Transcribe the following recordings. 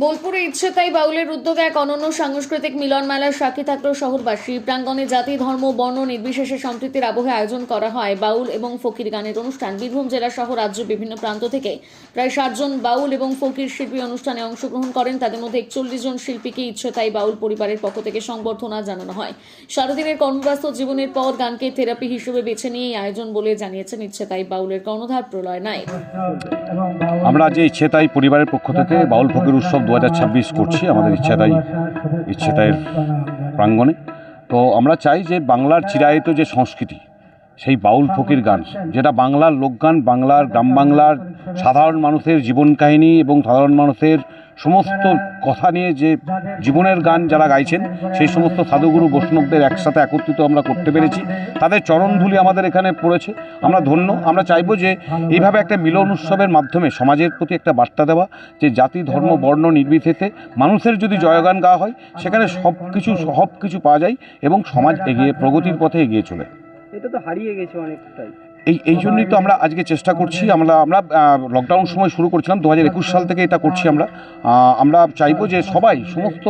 বোলপুরে ইচ্ছে তাই বাউলের উদ্যোগে এক অনন্য সাংস্কৃতিক মিলন মেলার সাক্ষী থাকল শহরবাসী। প্রাঙ্গণে জাতি, ধর্ম, বর্ণ, নির্বিশেষে সম্প্রীতির আবহে আয়োজন করা হয় বাউল এবং ফকির গানের অনুষ্ঠান। বীরভূম জেলা সহ রাজ্যের বিভিন্ন প্রান্ত থেকে প্রায় ষাটজন বাউল এবং ফকির শিল্পী অনুষ্ঠানে অংশগ্রহণ করেন। তাদের মধ্যে একচল্লিশ জন শিল্পীকে ইচ্ছে তাই বাউল পরিবারের পক্ষ থেকে সংবর্ধনা জানানো হয়। সারাদিনের কর্মব্যস্ত জীবনের পর গানকে থেরাপি হিসেবে বেছে নিয়ে আয়োজন বলে জানিয়েছেন ইচ্ছে তাই বাউলের কর্ণধার প্রলয় নায়ক। আমরা যে ইচ্ছেতাই পরিবারের পক্ষ থেকে বাউল, ফকির উৎসব দু হাজার ছাব্বিশ করছি, আমাদের ইচ্ছেতাই ইচ্ছেতাইয়ের প্রাঙ্গণে। তো আমরা চাই যে বাংলার চিরায়িত যে সংস্কৃতি, সেই বাউল ফকির গান, যেটা বাংলার লোকগান, বাংলার গ্রাম বাংলার সাধারণ মানুষের জীবন কাহিনী এবং সাধারণ মানুষের সমস্ত কথা নিয়ে যে জীবনের গান যারা গাইছেন, সেই সমস্ত সাধুগুরু বৈষ্ণবদের একসাথে একত্রিত আমরা করতে পেরেছি। তাদের চরণধুলি আমাদের এখানে পড়েছে। আমরা ধন্য। আমরা চাইব যে এইভাবে একটা মিলন উৎসবের মাধ্যমে সমাজের প্রতি একটা বার্তা দেওয়া, যে জাতি, ধর্ম, বর্ণ নির্বিশেষে মানুষের যদি জয়গান গাওয়া হয়, সেখানে সব কিছু সব কিছু পাওয়া যায় এবং সমাজ এগিয়ে, প্রগতির পথে এগিয়ে চলে। এটা তো হারিয়ে গেছে অনেকটাই। এই এই জন্যই তো আমরা আজকে চেষ্টা করছি, আমরা আমরা লকডাউন সময় শুরু করছিলাম দু হাজার একুশ সাল থেকে এটা করছি আমরা। আমরা চাইব যে সবাই, সমস্ত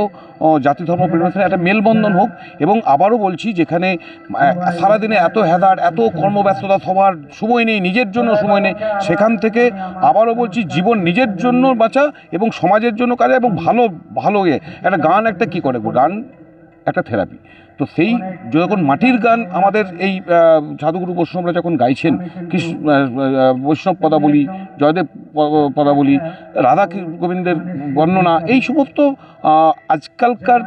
জাতি, ধর্ম পরিবেশের একটা মেলবন্ধন হোক, এবং আবারও বলছি যেখানে সারাদিনে এত হেদার এত কর্মব্যস্ততা সবার সময় নেই, নিজের জন্য সময় নেই, সেখান থেকে আবারও বলছি জীবন নিজের জন্য বাঁচা এবং সমাজের জন্য কাজে এবং ভালো ভালো ইয়ে একটা গান, একটা কী করে, গান? একটা থেরাপি তো সেই যখন মাটির গান আমাদের এই সাধুগুরু বৈষ্ণবরা যখন গাইছেন, কৃষ্ণ বৈষ্ণব পদাবলী, জয়দেব পদাবলী, রাধা গোবিন্দের বর্ণনা, এই সমস্ত আজকালকার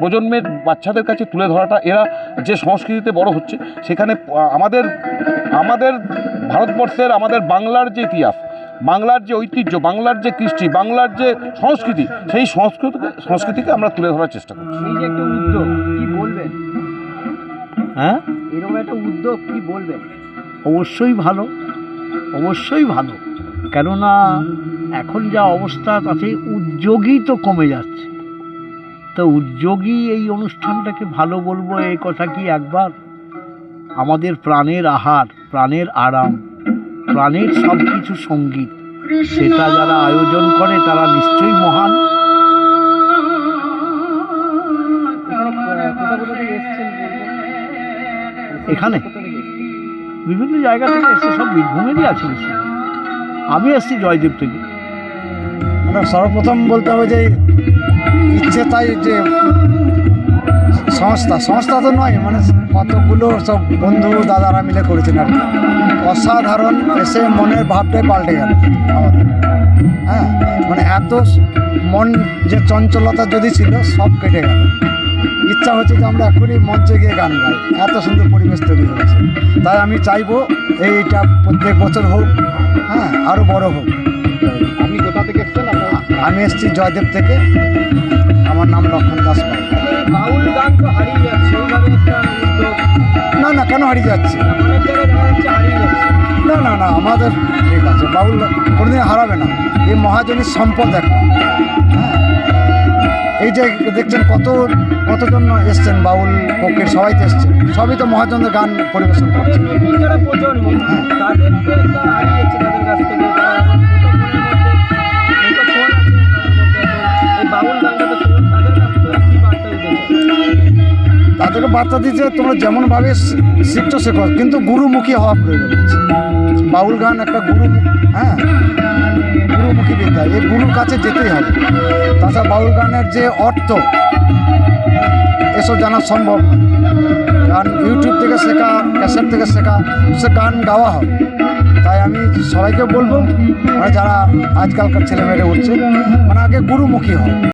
প্রজন্মের বাচ্চাদের কাছে তুলে ধরাটা, এরা যে সংস্কৃতিতে বড় হচ্ছে, সেখানে আমাদের আমাদের ভারতবর্ষের, আমাদের বাংলার যে ইতিহাস বাংলার যে ঐতিহ্য বাংলার যে কৃষ্টি বাংলার যে সংস্কৃতি সেই সংস্কৃতি সংস্কৃতিকে আমরা তুলে ধরার চেষ্টা করছি। এই যে একটা উদ্যোগ কি বলবেন? হ্যাঁ? এরকম একটা উদ্যোগ কি বলবেন? অবশ্যই ভালো অবশ্যই ভালো। কেননা এখন যা অবস্থা তাতে উদ্যোগই তো কমে যাচ্ছে। তো উদ্যোগী এই অনুষ্ঠানটাকে ভালো বলব এই কথা কি একবার? আমাদের প্রাণের আহার প্রাণের আরাম। প্রাণের সব কিছু সংগীত। সেটা যারা আয়োজন করে, তারা নিশ্চয়ই মহান। এখানে? বিভিন্ন জায়গা থেকে এসে সব বীরভূমেরই আছে আমি এসেছি জয়দেব থেকে। মানে সর্বপ্রথম বলতে হবে যে ইচ্ছে তাই যে সংস্থা সংস্থা তো নয় মানে কতগুলো সব বন্ধু দাদারা মিলে করেছেন আর। অসাধারণ এসে মনের ভাবটাই পাল্টে গেল আমাদের। হ্যাঁ মানে এত মন যে চঞ্চলতা যদি ছিল, সব কেটে গেল। ইচ্ছা হচ্ছে যে আমরা এখনই মঞ্চে গিয়ে গান গাই। এত সুন্দর পরিবেশ তৈরি হয়েছে। তাই আমি চাইব এইটা প্রত্যেক বছর হোক হ্যাঁ আরও বড় হোক। আপনি কোথা থেকে এসেছেন? আমি এসেছি জয়দেব থেকে। আমার নাম লক্ষণ দাস বাউল গান তো হারিয়ে যাচ্ছে এইভাবে একটা উদ্যোগ। না না কেন হারিয়ে যাচ্ছে? না না না আমাদের ঠিক আছে বাউল কোনোদিন হারাবে না। এই মহাজনীর সম্পদ একটা। হ্যাঁ এই যে দেখছেন কত কতজন এসছেন বাউল পক্ষের সবাই তো এসছেন সবই তো মহাজনের গান পরিবেশন করছে। নতুন দিতে তাদেরকে বার্তা দিচ্ছে তোমরা যেমনভাবে শিখছো শেখো, কিন্তু গুরুমুখী হওয়া প্রয়োজন বাউল গান একটা গুরু হ্যাঁ গুরুমুখী বিদ্যা এই গুরুর কাছে যেতেই হবে। তাছাড়া বাউল গানের যে অর্থ, এসব জানা সম্ভব গান ইউটিউব থেকে শেখা, ক্যাসেট থেকে শেখা, সে গান গাওয়া হবে তাই আমি সবাইকে বলব যারা আজকালকার ছেলেমেয়েরা উঠছে মানে আগে গুরুমুখী হয়